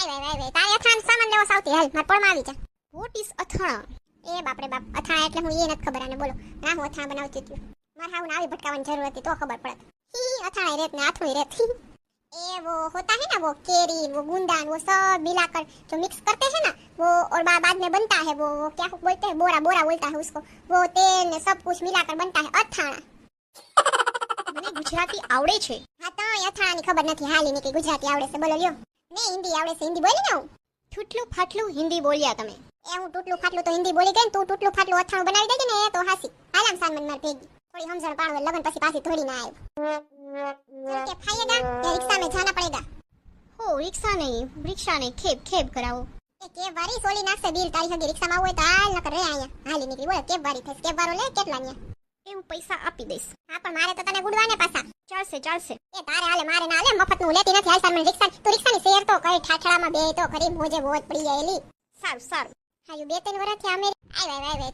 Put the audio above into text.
આય Y Y તારે અથાણ સામાન લેવો સાવતી હાલ માર પડમાં આવી જા વોટ ઇઝ અથાણા એ બાપ રે બાપ અથાણા એટલે હું એ નથી ખબર આને બોલો ના હું અથાણા બનાવતી હતી મારે હાવ આવી ભટકાવાની જરૂર હતી તો ખબર પડત હી અથાણા રેત ને આથું રેત ए वो होता है ना वो केरी वो गुंदान वो सब मिलाकर जो मिक्स करते हैं ना वो और बा- बाद में बनता है वो वो क्या बोलते हैं बोरा बोरा बोलता है उसको वो तेल ने सब कुछ मिलाकर बनता है અથાણા મને ગુજરાતી આવડે છે હા તો અથાણાની ખબર નથી હાલી નીકળી ગુજરાતી આવડે છે બોલો લ્યો ને હિન્દી આવડે છે હિન્દી બોલી ને હું ફાટલું હિન્દી બોલ્યા તમે. એ હું ટૂટલું ફાટલું તો હિન્દી બોલી ગઈ તું ટૂટલું ફાટલું અથાણું બનાવી દેજે ને એ તો હાસી. આરામ સાન મન માર ભેગી. થોડી સમજણ પાડો લગન પછી પાછી થોડી ના આવ્યો કે ફાયેગા કે રિક્ષા મે જાના પડેગા હો રિક્ષા નહીં રિક્ષા નહીં ખેબ ખેબ કરાવો. એ કે વારી સોલી નાખશે બિલ તારી હગી રિક્ષામાં આવું હોય તો હાલ ન રે આયા હાલી નીકળી બોલે કેબ વારી થશે કેબ વારો લે કેટલા ન્યા? એ પૈસા આપી દઈશ. હા પણ મારે તો તને ગુડવાને પાછા. ચાલશે ચાલશે. એ તારે હાલે, મારે ના હાલે મફતનું લેતી નથી. હાલ તાર મને રિક્ષા તું રિક્ષાની શેર તો કઈ ઠાઠડામાં બે તો ખરી મોજે મોજ પડી જાય એલી. સારું સારું. હાયું બે ત્રણ વર્ષથી અમે આય વાય વાય